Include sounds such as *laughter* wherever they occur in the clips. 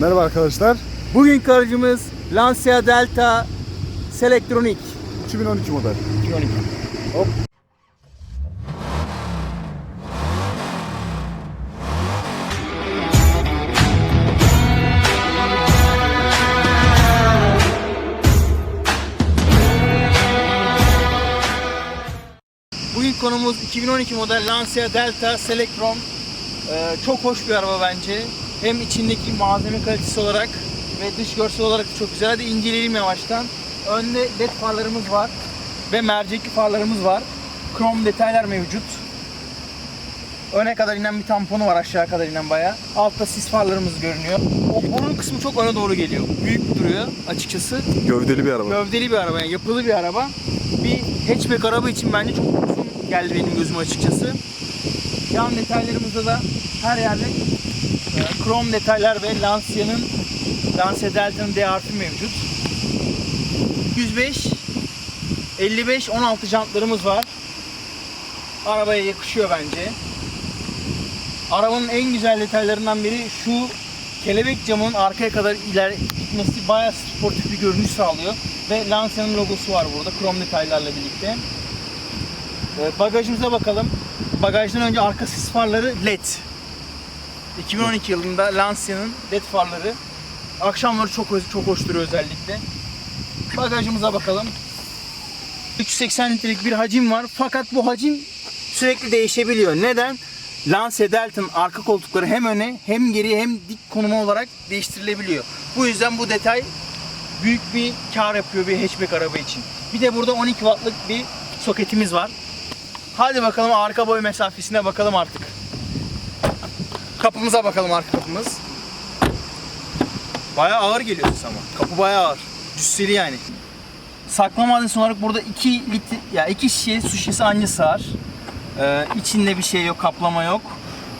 Merhaba arkadaşlar. Bugünkü aracımız Lancia Delta Selectronic 2012 model. 2012. Hop. Bugün konumuz 2012 model Lancia Delta Selectron. Ee, çok hoş bir araba bence. Hem içindeki malzeme kalitesi olarak ve dış görsel olarak da çok güzel. Hadi inceleyelim yavaştan. Önde led farlarımız var ve mercekli farlarımız var. Krom detaylar mevcut. Öne kadar inen bir tamponu var aşağı kadar inen bayağı. Altta sis farlarımız görünüyor. O burun kısmı çok öne doğru geliyor. Büyük duruyor açıkçası. Gövdeli bir araba. Gövdeli bir araba yani yapılı bir araba. Bir hatchback araba için bence çok uzun geldi benim gözüme açıkçası. Yan detaylarımızda da her yerde krom detaylar ve Lancia'nın Lancia Delta'nın D harfi mevcut. 105 55 16 jantlarımız var. Arabaya yakışıyor bence. Arabanın en güzel detaylarından biri şu kelebek camının arkaya kadar ileri gitmesi bayağı sportif bir görünüş sağlıyor. Ve Lancia'nın logosu var burada krom detaylarla birlikte. Ee, bagajımıza bakalım. Bagajdan önce arka sis farları LED. 2012 yılında Lancia'nın LED farları. Akşamları çok çok hoş duruyor özellikle. Bagajımıza bakalım. 380 litrelik bir hacim var fakat bu hacim sürekli değişebiliyor. Neden? Lancia Delta'nın arka koltukları hem öne hem geriye hem dik konuma olarak değiştirilebiliyor. Bu yüzden bu detay büyük bir kar yapıyor bir hatchback araba için. Bir de burada 12 wattlık bir soketimiz var. Hadi bakalım arka boy mesafesine bakalım artık. Kapımıza bakalım arka kapımız. Bayağı ağır geliyor ses ama. Kapı bayağı ağır. Cüsseli yani. Saklama adresi olarak burada 2 litre ya 2 şişe su şişesi anca sığar. Ee, içinde bir şey yok, kaplama yok.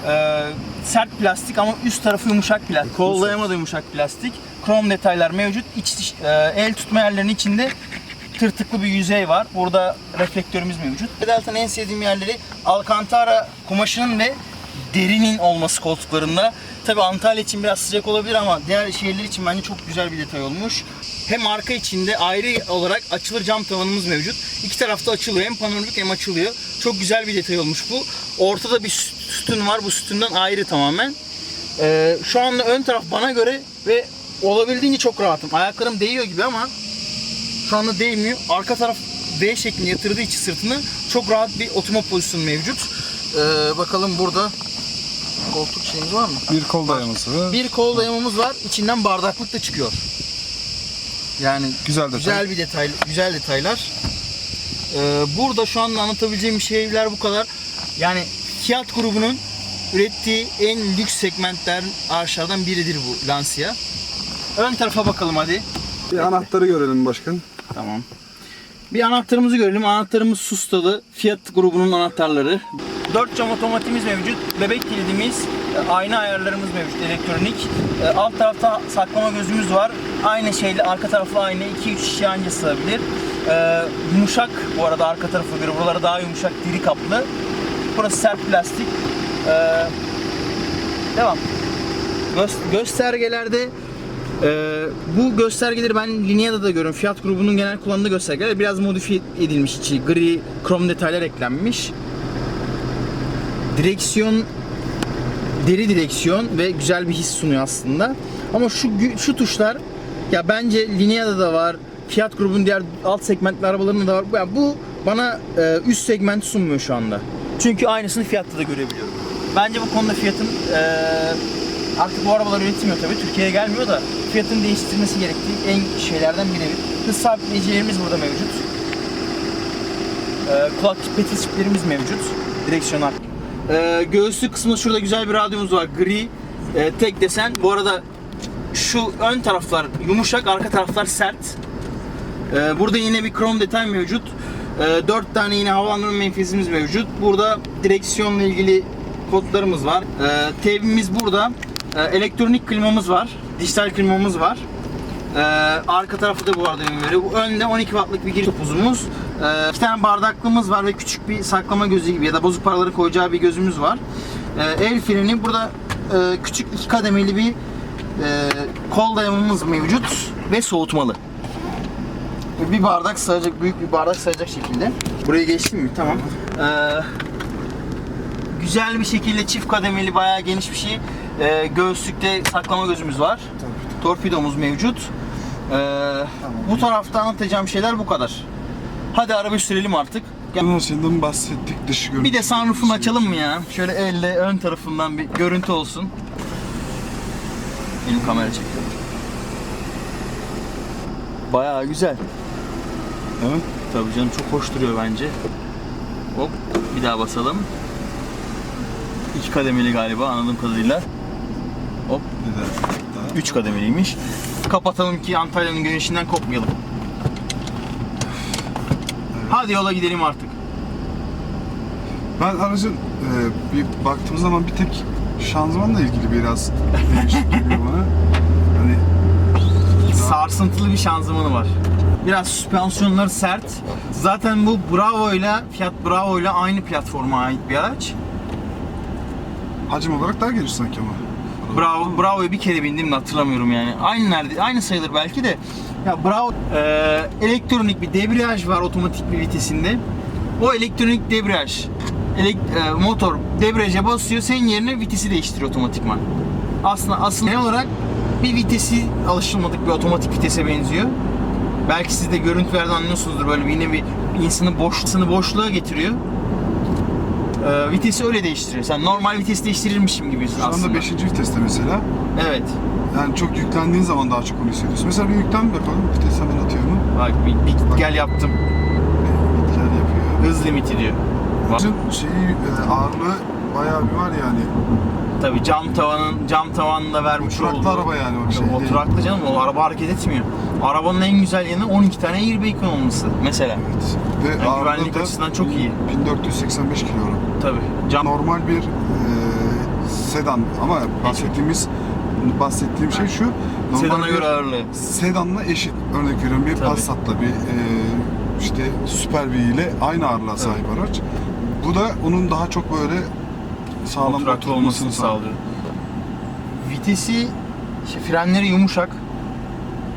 Ee, sert plastik ama üst tarafı yumuşak plastik. Kollayama da yumuşak plastik. Krom detaylar mevcut. İç e, el tutma yerlerinin içinde tırtıklı bir yüzey var. Burada reflektörümüz mevcut. Delta'nın en sevdiğim yerleri Alcantara kumaşının ve derinin olması koltuklarında. Tabi Antalya için biraz sıcak olabilir ama diğer şehirler için bence çok güzel bir detay olmuş. Hem arka içinde ayrı olarak açılır cam tavanımız mevcut. İki tarafta açılıyor. Hem panoramik hem açılıyor. Çok güzel bir detay olmuş bu. Ortada bir sü- sütun var. Bu sütundan ayrı tamamen. Ee, şu anda ön taraf bana göre ve olabildiğince çok rahatım. Ayaklarım değiyor gibi ama şu anda değmiyor. Arka taraf V şeklinde yatırdığı için sırtını çok rahat bir oturma pozisyonu mevcut. Ee, bakalım burada koltuk şeyimiz var mı? Bir kol dayaması var. Bir kol dayamamız var. İçinden bardaklık da çıkıyor. Yani Güzel detay. güzel bir detay, güzel detaylar. Ee, burada şu anda anlatabileceğim şeyler bu kadar. Yani Fiat grubunun ürettiği en lüks segmentler araçlardan biridir bu Lancia. Ön tarafa bakalım hadi. Bir anahtarı görelim başkan. Tamam. Bir anahtarımızı görelim. Anahtarımız Sustalı. Fiat grubunun anahtarları. 4 cam otomatikimiz mevcut. Bebek kilidimiz, e, ayna ayarlarımız mevcut elektronik. E, Alt tarafta saklama gözümüz var. Aynı şeyle arka taraflı aynı 2-3 kişi anca sığabilir. E, yumuşak bu arada arka tarafı göre. Buraları daha yumuşak, diri kaplı. Burası sert plastik. Devam. Gö- göstergelerde ee, bu göstergeleri ben Linea'da da görüyorum. Fiat grubunun genel kullandığı göstergeler biraz modifiye edilmiş içi. Gri, krom detaylar eklenmiş. Direksiyon deri direksiyon ve güzel bir his sunuyor aslında. Ama şu şu tuşlar ya bence Linea'da da var. Fiat grubunun diğer alt segmentli arabalarında da var. Yani bu bana e, üst segment sunmuyor şu anda. Çünkü aynısını Fiat'ta da görebiliyorum. Bence bu konuda Fiat'ın e, artık bu arabalar üretilmiyor tabii. Türkiye'ye gelmiyor da Fiat'ın değiştirilmesi gerektiği en şeylerden biri. Hız sabitleyicilerimiz burada mevcut. E, petis çiplerimiz mevcut. Direksiyon arka. E, göğüslük kısmında şurada güzel bir radyomuz var. Gri. E, tek desen. Bu arada şu ön taraflar yumuşak, arka taraflar sert. Ee, burada yine bir krom detay mevcut. Ee, 4 tane yine havalandırma menfezimiz mevcut. Burada direksiyonla ilgili kodlarımız var. Ee, tevbimiz burada. Ee, elektronik klimamız var. Dijital klimamız var. Ee, arka tarafı da bu arada. Bu önde 12 wattlık bir giriş topuzumuz. Ee, iki tane bardaklığımız var ve küçük bir saklama gözü gibi ya da bozuk paraları koyacağı bir gözümüz var. Ee, el freni burada e, küçük iki kademeli bir kol dayamamız mevcut ve soğutmalı. Bir bardak sığacak, büyük bir bardak sığacak şekilde. Buraya geçtim mi? Tamam. Ee, güzel bir şekilde çift kademeli, bayağı geniş bir şey. Ee, göğüslükte saklama gözümüz var. Torpidomuz mevcut. Ee, Bu tarafta anlatacağım şeyler bu kadar. Hadi araba sürelim artık. Gel. Her şeyden bahsettik dış görünüş. Bir de sunroof'unu açalım mı ya? Şöyle elle ön tarafından bir görüntü olsun. Benim kamera çekiyor. Bayağı güzel. Evet. Tabii canım çok hoş duruyor bence. Hop bir daha basalım. İki kademeli galiba anladığım kadarıyla. Hop Bir daha. Üç kademeliymiş. Kapatalım ki Antalya'nın güneşinden kopmayalım. Hadi yola gidelim artık. Ben aracın e, bir baktığım zaman bir tek şanzımanla ilgili biraz değişik geliyor bana. Hani sarsıntılı bir şanzımanı var. Biraz süspansiyonları sert. Zaten bu Bravo ile Fiat Bravo ile aynı platforma ait bir araç. hacim olarak daha geniş sanki ama. Bravo Bravo'ya bir kere bindim de hatırlamıyorum yani. Aynı nerede? Aynı sayılır belki de. Ya Bravo eee, elektronik bir debriyaj var otomatik bir vitesinde. O elektronik debriyaj elek, eee, motor debriyaja basıyor, senin yerine vitesi değiştiriyor otomatikman. Aslında asıl ne olarak bir vitesi alışılmadık bir otomatik vitese benziyor. Belki siz de görüntülerden anlıyorsunuzdur böyle yine bir insanı boşluğa getiriyor. Eee, vitesi öyle değiştiriyor. Sen normal vites değiştirirmişim gibi Şu aslında. anda 5. viteste mesela. Evet. Yani çok yüklendiğin zaman daha çok onu hissediyorsun. Mesela bir yüklen bir bakalım. Vites hemen atıyor mu? Bak bir, bir gel yaptım. Gitgel yapıyor. Hız limiti diyor. Bak. Aracın şeyi e, ağırlığı bayağı bir var yani. Tabii cam tavanın cam tavanla vermiş Oturaklı olduğu. araba yani o şey değil. Oturaklı canım o araba hareket etmiyor. Arabanın en güzel yanı 12 tane airbag'in olması mesela. Evet. Ve Yani güvenlik da açısından çok iyi. 1485 kilogram. Tabii. Cam Normal bir e, sedan ama bahsettiğimiz bahsettiğim şey şu. Sedana göre ağırlığı. sedanla eşit. Örnek veriyorum bir Tabii. Passat'la bir e, işte Super V ile aynı ağırlığa sahip araç. Bu da onun daha çok böyle sağlam Oturaklı olmasını sağlıyor. Vitesi, işte frenleri yumuşak.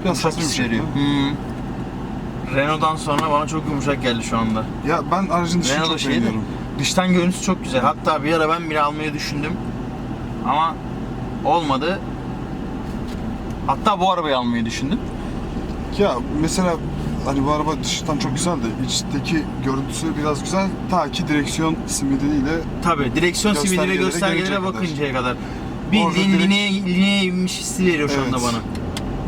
Biraz Yumuşak şey. Hmm. Renault'dan sonra bana çok yumuşak geldi şu anda. Ya ben aracın dışını Renault çok şeydi. beğeniyorum. Dıştan görüntüsü çok güzel. Hatta bir ara ben bile almayı düşündüm. Ama olmadı. Hatta bu arabayı almayı düşündüm. Ya mesela hani bu araba dıştan çok güzel de içteki görüntüsü biraz güzel. Ta ki direksiyon simidiliyle Tabi direksiyon sivilleri Göstergelere göstergelere kadar. bakıncaya kadar. Bildiğin direkt- lineye, hissi veriyor şu anda Evet. bana.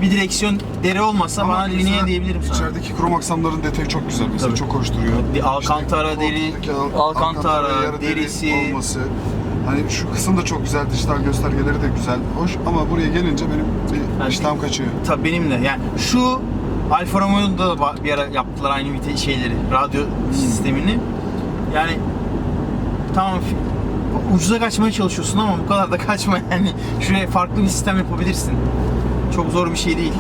Bir direksiyon deri olmasa bana mesela lineye diyebilirim sana. İçerideki krom aksamların detayı çok güzel mesela Tabii. çok hoş duruyor. Bir Alcantara İşte deri, koltuktaki al- Alcantara yarı deri derisi. olması. Hani şu kısım da çok güzel, dijital göstergeleri de güzel, hoş ama buraya gelince benim bir Yani- işlem kaçıyor. Tabii benim de. Yani şu Alfa Romeo'da da bir ara yaptılar aynı vite şeyleri, radyo sistemini. Yani tamam ucuza kaçmaya çalışıyorsun ama bu kadar da kaçma *laughs* yani. Şuraya farklı bir sistem yapabilirsin. Çok zor bir şey değil.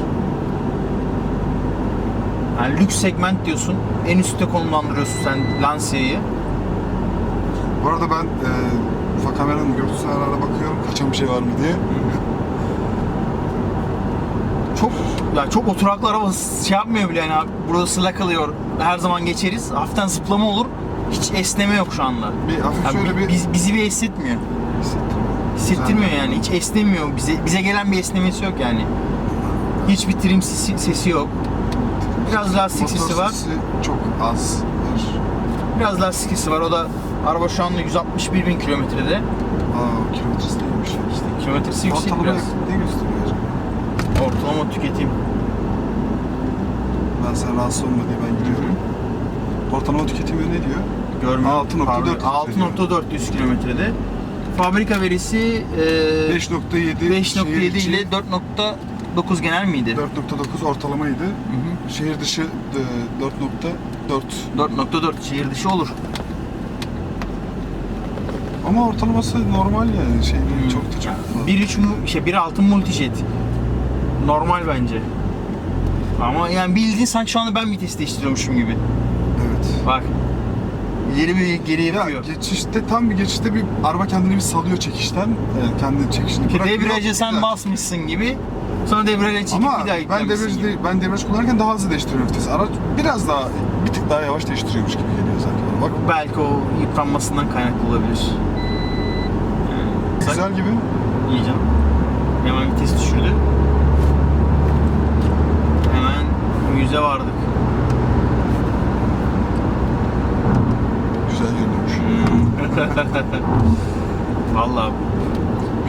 Yani lüks segment diyorsun. En üstte konumlandırıyorsun sen Lancia'yı. Bu arada ben e, ufak kameranın görüntüsüne ara ara bakıyorum kaçan bir şey var mı diye. Çok ya çok oturaklı araba şey yapmıyor bile yani abi. Burası sıla kalıyor. Her zaman geçeriz. Hafiften zıplama olur. Hiç esneme yok şu anda. Bir hafif şöyle bi- bir biz, bizi bir esnetmiyor. Hissettirmiyor yani. Hiç esnemiyor. Bize bize gelen bir esnemesi yok yani. Hiçbir trim sesi, sesi yok. Biraz lastik Motor sesi var. sesi çok az. Biraz lastik sesi var. O da araba şu anda 161 bin kilometrede. Aa kilometresi değilmiş. İşte kilometresi yüksek Ortalama biraz. ne gösteriyor? Ortalama tüketim. Ben sen rahatsız olma diye ben gidiyorum. Ortalama tüketimi ne diyor? Görmüyor. 6.4 litre 6.4 100 kilometrede. Fabrika verisi e, 5.7 5.7 şehir içi, ile 4.9 genel miydi? 4.9 ortalamaydı. Hı hı. Şehir dışı e, 4.4. 4.4 şehir dışı olur. Ama ortalaması normal yani şey değil, çok da çok fazla. 1.3 mu- şey 1.6 multijet. Normal bence. Ama yani bildiğin sanki şu anda ben vites değiştiriyormuşum gibi. Evet. Bak. İleri bir geri Ya yapıyor. geçişte tam bir geçişte bir araba kendini bir salıyor çekişten. Yani kendi çekişini Ki bırakıyor. debriyaja sen Güzel. basmışsın gibi. Sonra debriyaja çekip Ama bir daha ben yüklenmişsin debriyaj gibi. değil, ben debriyaj kullanırken daha hızlı değiştiriyorum vitesi. Araç biraz daha bir tık daha yavaş değiştiriyormuş gibi geliyor sanki. Bak Belki o yıpranmasından kaynaklı olabilir. Yani, güzel gibi. İyi canım. Hemen vites düşürdü. 100'e vardık. Güzel yürüyormuş. *laughs* Vallahi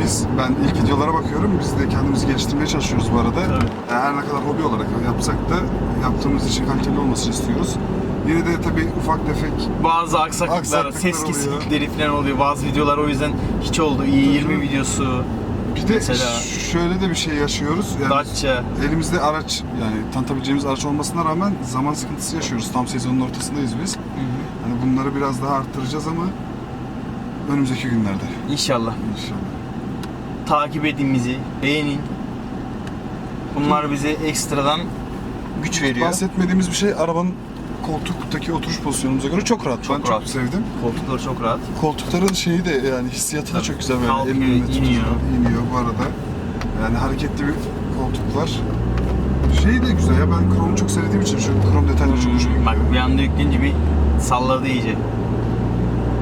biz ben ilk videolara bakıyorum. Biz de kendimizi geliştirmeye çalışıyoruz bu arada. Evet. Ee, her ne kadar hobi olarak yapsak da yaptığımız için kaliteli olmasını istiyoruz. Yine de tabii ufak tefek bazı aksaklıklar, aksaklıklar ses kesiklikleri falan oluyor. Bazı videolar o yüzden hiç oldu. İyi 20 videosu bir de Mesela- şöyle de bir şey yaşıyoruz. Yani Dacia. elimizde araç yani tanıtabileceğimiz araç olmasına rağmen zaman sıkıntısı yaşıyoruz. Tam sezonun ortasındayız biz. Hani bunları biraz daha arttıracağız ama önümüzdeki günlerde İnşallah. inşallah. Takip edin bizi, beğenin. Bunlar bize ekstradan güç veriyor. Bahsetmediğimiz bir şey arabanın koltuktaki oturuş pozisyonumuza göre çok rahat. Çok ben rahat. çok sevdim. Koltukları çok rahat. Koltukların şeyi de yani hissiyatı da çok güzel. Kalkıyor, milleti iniyor. tutuyor, iniyor bu arada. Yani hareketli bir koltuk var. Şey de güzel ya ben kromu çok sevdiğim için şu krom detayları çok hoşuma gidiyor. Bak bir anda yükleyince bir salladı iyice.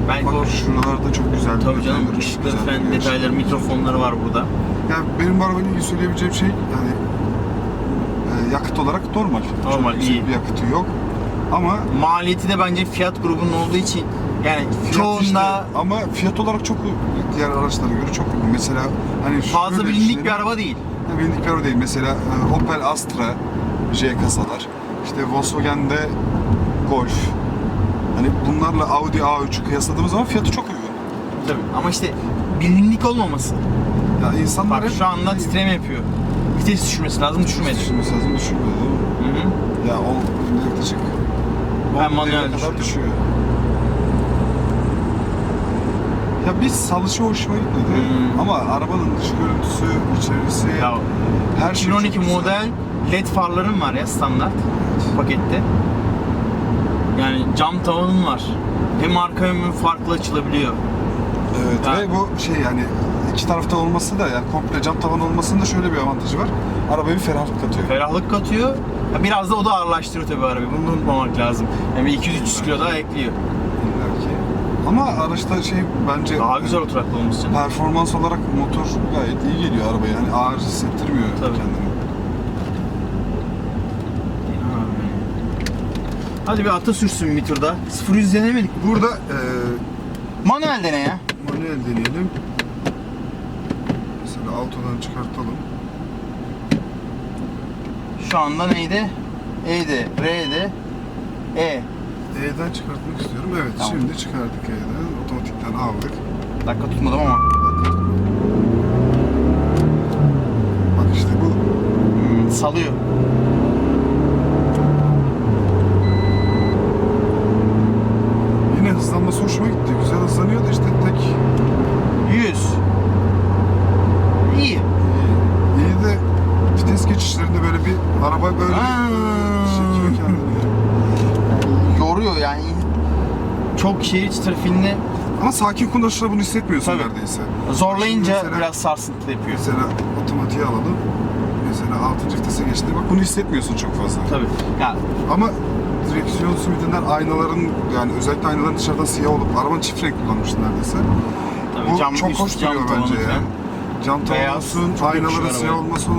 O Bak şuralarda çok güzel. tabii canım ışıkları bir detayları, mikrofonları var burada. Yani benim bu arabayla ilgili söyleyebileceğim şey yani e, yakıt olarak normal. Normal, çok iyi. bir yakıtı yok. Ama Maliyeti de bence fiyat grubunun olduğu için yani çoğunda işte, ama fiyat olarak çok diğer araçlara göre çok uygun. Mesela hani fazla bilindik bir araba değil. Ya Bilindik bir araba değil. Mesela e, Opel Astra J kasalar. İşte Volkswagen'de Golf. Hani bunlarla Audi A3'ü kıyasladığımız zaman fiyatı çok uygun. Tabii. Ama işte bilindik olmaması. Ya insanlar Bak şu anda titreme yapıyor. Vites düşürmesi lazım, düşürmedi. Düşünmesi lazım, mi? Hı hı. Ya o yaklaşık Ben 10 manuel kadar düşüyor. Ya biz salışı hoşuma gitmedi Hmm. ama arabanın dış görüntüsü, içerisi, Ya her şey 2012 çok güzel. model LED farların var ya standart pakette. Yani cam tavanın var. Hem arka hem farklı açılabiliyor. Evet Ya- ve bu şey yani iki tarafta olması da yani komple cam tavan olmasının da şöyle bir avantajı var. Arabaya bir ferahlık katıyor. Ferahlık katıyor. Biraz da o da ağırlaştırıyor tabii arabayı. Bunu unutmamak lazım. Yani bir 200-300 kilo daha ekliyor. Ama araçta şey bence Daha güzel oturaklı olmuş canım. performans olarak motor gayet iyi geliyor arabaya. Yani ağır hissettirmiyor Tabii. kendini. Hadi bir ata sürsün bir turda. 0-100 denemedik. Burada e, Manuel dene ya. manuel deneyelim. Autodan çıkartalım. Şu anda neydi? E'de, R'de, E. E'den çıkartmak istiyorum. Evet Tamam. şimdi çıkardık E'den. Otomatikten aldık. Dakika tutmadım ama. Bak işte bu Hmm, salıyor. yine hızlanması hoşuma gitti. Güzel hızlanıyor da işte tek 100. İyi. iyi, iyi de vites geçişlerinde böyle bir araba böyle Aa. çekiyor kendini. Yoruyor yani. Çok şehir içi trafiğinde Ama sakin kullanışta bunu hissetmiyorsun Tabii. neredeyse. zorlayınca Şimdi mesela- biraz sarsıntı yapıyor. Mesela otomatiğe alalım. Mesela 6. vitese geçtiğinde bak bunu hissetmiyorsun çok fazla. Tabii. Ya Ama direksiyon sümitinden aynaların yani özellikle aynaların dışarıdan siyah olup arabanın çift renk kullanmış neredeyse. tabii Bu cam çok üst, hoş cam duruyor tavanı bence ya. falan. Cam tavan Beyaz, olsun, çok yakışıyor aynaların siyah arabaya. olması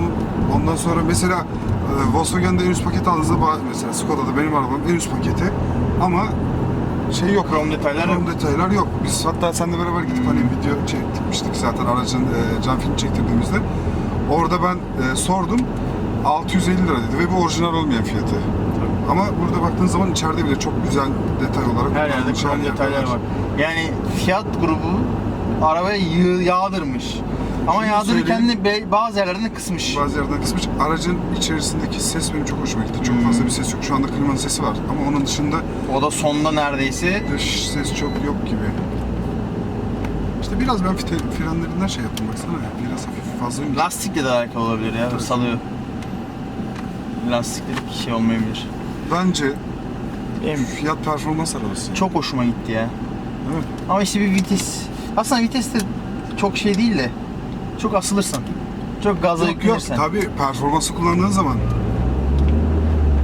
ondan sonra mesela e, Volkswagen'de en üst paket aldığınızda ba- mesela Skoda'da benim arabam en üst paketi ama şey yok. Krom detaylar Krom yok. detaylar yok. Biz hatta seninle beraber gidip hani video çekmiştik zaten aracın e, cam film çektirdiğimizde. Orada ben e, sordum. 650 lira dedi ve bu orijinal olmayan fiyatı. Ama burada baktığın zaman içeride bile çok güzel detay olarak Her yerde krom detaylar var. Yani fiyat grubu arabaya yağdırmış. Ama yağdırırken de be- bazı yerlerden kısmış. Bazı yerden kısmış. Aracın içerisindeki ses benim çok hoşuma gitti. Çok Hmm. fazla bir ses yok. Şu anda klimanın sesi var. Ama onun dışında O da sonda neredeyse. dış ses çok yok gibi. İşte biraz ben fite- frenlerinden şey yaptım baksana. Biraz hafif fazla yumuşak. Lastikle de alakalı olabilir ya. Tabii. Salıyor. Lastikle bir şey olmayabilir. Bence Benim Fiyat performans arabası. çok hoşuma gitti ya. Evet. Ama işte bir vites. Aslında vites de çok şey değil de çok asılırsın. Çok gaza Yok yok yüklenirsen. tabii performansı kullandığın zaman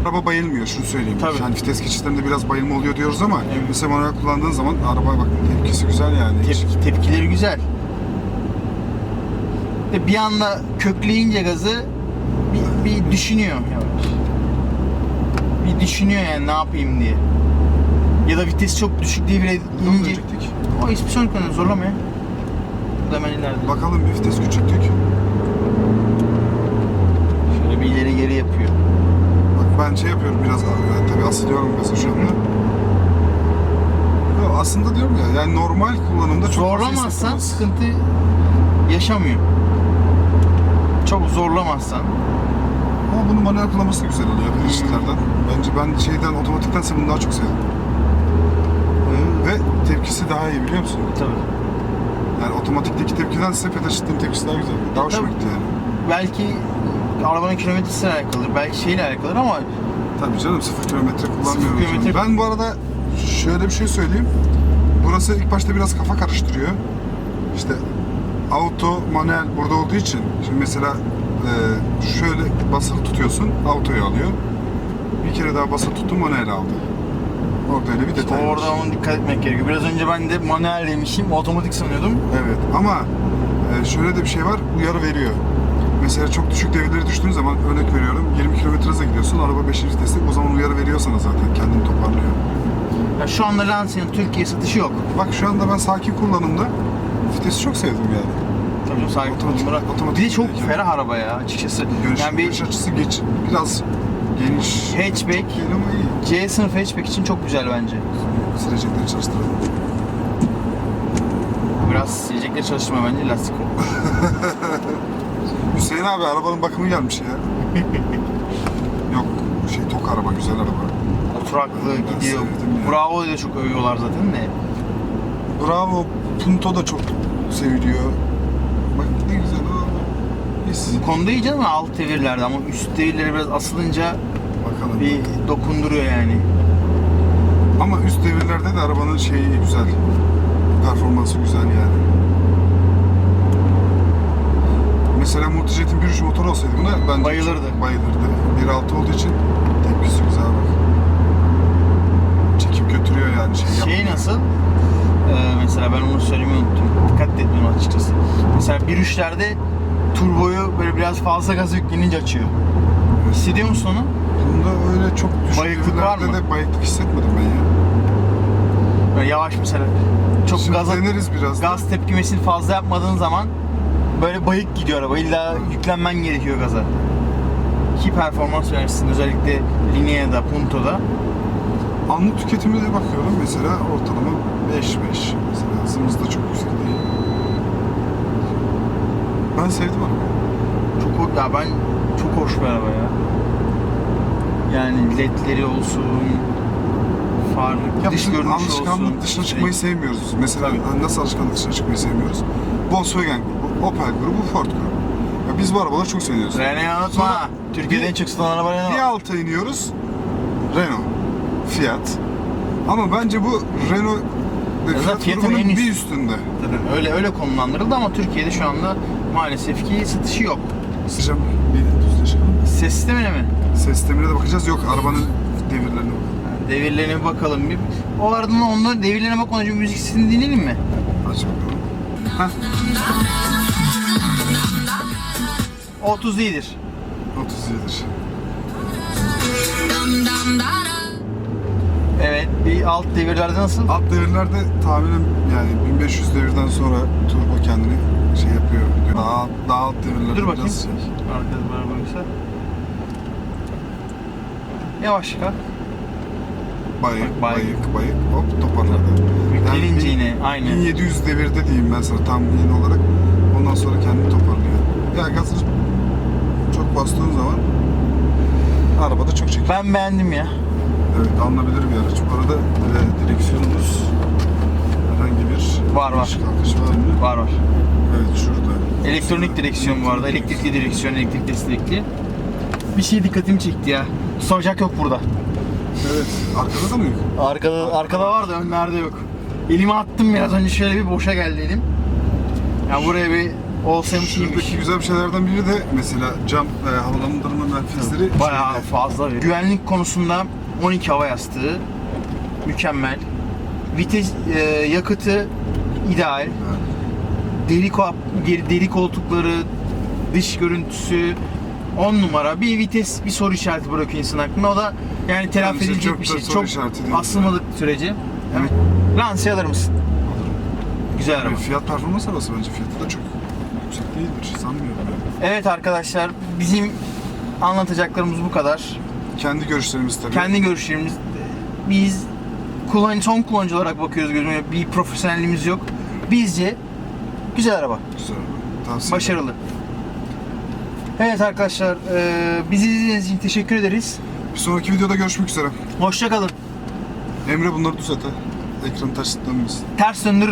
araba bayılmıyor şunu söyleyeyim. Tabii. Yani vites geçişlerinde biraz bayılma oluyor diyoruz ama Evet. mesela manuel kullandığın zaman araba bak tepkisi güzel yani. Hiç- Tep- tepkileri güzel. Ve bir anda kökleyince gazı bir, bir düşünüyor yavaş. Bir düşünüyor yani ne yapayım diye. Ya da vites çok düşük diye bile inince. diyecektik. O hiçbir şey yok zorlama ya. Bu da hemen ileride. Bakalım bir vites küçülttük. Şöyle bir ileri geri yapıyor. Bak ben şey yapıyorum biraz tabii asılıyorum mesela şu anda. Yo, aslında diyorum ya yani normal kullanımda çok fazla Zorlamazsan sıkıntı yaşamıyor. Çok zorlamazsan. Ama bunun manuel kullanması güzel oluyor bilinçlilerden. Bence ben şeyden otomatiktense bunu daha çok sevdim. Ve tepkisi daha iyi biliyor musun? Tabii. Yani otomatikteki tepkidense pedal shift'in tepkisi daha güzel. Daha hoşuma Tabii. gitti yani. Belki arabanın kilometresiyle alakalıdır, belki şeyle alakalıdır ama Tabii canım sıfır kilometre kullanmıyorum. Sıfır kilometre- Ben bu arada şöyle bir şey söyleyeyim. Burası ilk başta biraz kafa karıştırıyor. İşte auto manuel burada olduğu için şimdi mesela e, şöyle basılı tutuyorsun autoyu alıyor. Bir kere daha basılı tuttum manuel aldı. Orada öyle bir detay orada ona dikkat etmek gerekiyor. Biraz önce ben de manuel demişim, otomatik sanıyordum. Evet ama e, şöyle de bir şey var uyarı veriyor. Mesela çok düşük devirleri düştüğün zaman örnek veriyorum 20 km hızla gidiyorsun araba 5. viteste o zaman uyarı veriyor sana zaten kendini toparlıyor. Ya şu anda Lancia'nın Türkiye satışı yok. Bak şu anda ben sakin kullanımda vitesi çok sevdim yani. Tabii sahibi Otomatik- bulunduğuna- otomatik Bir de çok ferah araba ya açıkçası. Görüş, yani bir görüş açısı geç, biraz geniş. hatchback, Değil ama iyi. C sınıf hatchback için çok güzel bence. Silecekleri çalıştıralım. Biraz silecekleri çalıştırma bence lastik o. *laughs* Hüseyin abi arabanın bakımı gelmiş ya. *laughs* Yok şey tok araba güzel araba. Oturaklı Ben gidiyor. sevdim ya. Bravo da çok övüyorlar zaten de. Bravo Punto da çok seviliyor. Bak ne güzel. Biz Bu konuda iyi canım alt devirlerde ama üst devirleri biraz asılınca bakalım. bir dokunduruyor yani. Ama üst devirlerde de arabanın şeyi güzel. Performansı güzel yani. Mesela Multijet'in 1.3 motoru olsaydı buna bence Bayılırdı. Bayılırdı. 1.6 olduğu için tepkisi güzel bak. Çekip götürüyor yani şey Şey yapmıyor. nasıl? Ee, mesela ben onu söylemeyi unuttum. Dikkat etmiyorum açıkçası. Mesela 1.3'lerde turboyu böyle biraz fazla gaz yüklenince açıyor. Hissediyor musun onu? Bunda öyle çok düşük Bayıklık var mı? de bayıklık hissetmedim ben ya. Böyle yavaş mesela. Çok gaza, deneriz biraz. gaz tepkimesini fazla yapmadığın zaman böyle bayık gidiyor araba. İlla yüklenmen gerekiyor gaza. Ki performans versin. Özellikle Linea'da, Punto'da. Anlık tüketimine de bakıyorum mesela ortalama 5-5 mesela hızımız da çok yüksek değil. Ben sevdim arabayı. Çok ho- ya ben çok hoş bir araba ya. Yani ledleri olsun, farlı, Ya dış bizim görünüşü alışkanlık olsun. dışına çıkmayı sevmiyoruz biz. Mesela hani nasıl alışkanlık dışına çıkmayı sevmiyoruz? Volkswagen grubu, Opel grubu, Ford grubu. Ya biz bu arabaları çok seviyoruz. Renault unutma. Türkiye'de bir- en çok satılan araba Bir Renault. alta iniyoruz. Renault, Fiat. Ama bence bu Renault ve Fiat Fiat'ın grubunun bir üstünde. Tabii öyle öyle konumlandırıldı ama Türkiye'de şu anda maalesef ki satışı yok. Sıcam bir düzleşelim. Ses sistemine mi? Ses sistemine de bakacağız. Yok arabanın devirlerine bakalım. Devirlerine bir bakalım bir. O ardından onların devirlerine bak önce müzik sesini dinleyelim mi? Aç bakalım. Heh, 30 iyidir. 37'dir. Evet bir alt devirlerde nasıl? Alt devirlerde tahminim yani 1500 devirden sonra turbo kendini şey yapıyor. Daha, daha alt devirlerde Dur bakayım. biraz şey. Arkada araba Yavaş kalk. Bayık, Bayık. bayık, bayık, hop toparladı. Bin- yine aynı. 1700 devirde diyeyim ben sana tam yeni olarak. Ondan sonra kendini toparlıyor. Ya gazı çok bastığın zaman arabada çok çekiyor. Ben beğendim ya. Evet alınabilir bir araç. Bu arada e, direksiyonumuz herhangi bir Var, var. kalkış var mı? Var var. Evet şurada. Elektronik direksiyon bu arada. Elektrikli direksiyon, elektrik destekli. Bir şey dikkatimi çekti ya. Socak yok burada. Evet. Arkada da mı yok? Arkada arkada var da önlerde yok. Elimi attım biraz önce şöyle bir boşa geldi elim. Ya buraya bir olsaymış iyiymiş. Şuradaki güzel bir şeylerden biri de mesela cam e, havalandırma menfezleri Bayağı fazla. Güvenlik konusunda 12 hava yastığı mükemmel. Vites e, yakıtı ideal. Deri, ko- deri, deri koltukları, dış görüntüsü 10 numara. Bir vites bir soru işareti bırakıyor insan aklına. O da yani telafi Bence edilecek çok bir da şey. soru Çok işareti değil. süreci. Evet. Lancia alır mısın? Güzel araba. Yani fiyat performans arası bence fiyatı da çok yüksek değildir. Sanmıyorum. yani. Evet arkadaşlar bizim anlatacaklarımız bu kadar. Kendi görüşlerimiz tabii. Kendi görüşlerimiz biz kullanıcı, son kullanıcı olarak bakıyoruz gözüme. Bir profesyonelliğimiz yok. Bizce güzel araba. Güzel. Tavsiye Başarılı. Evet arkadaşlar eee bizi izlediğiniz için teşekkür ederiz. Bir sonraki videoda görüşmek üzere. Hoşçakalın. Emre bunları düzelt ha. Ekranı ters dönmesin. Ters döndürürüm.